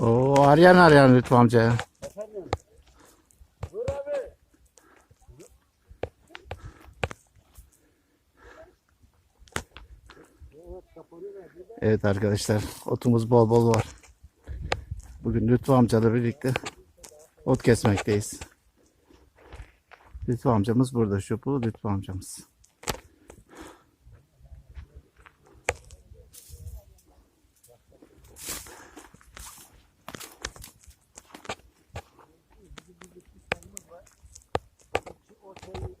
Oo arayan arayan Lütfü amca. Efendim. Dur abi. Evet arkadaşlar otumuz bol bol var. Bugün Lütfü amcayla birlikte ot kesmekteyiz. Lütfü amcamız burada şu bu Lütfü amcamız. alguma coisa.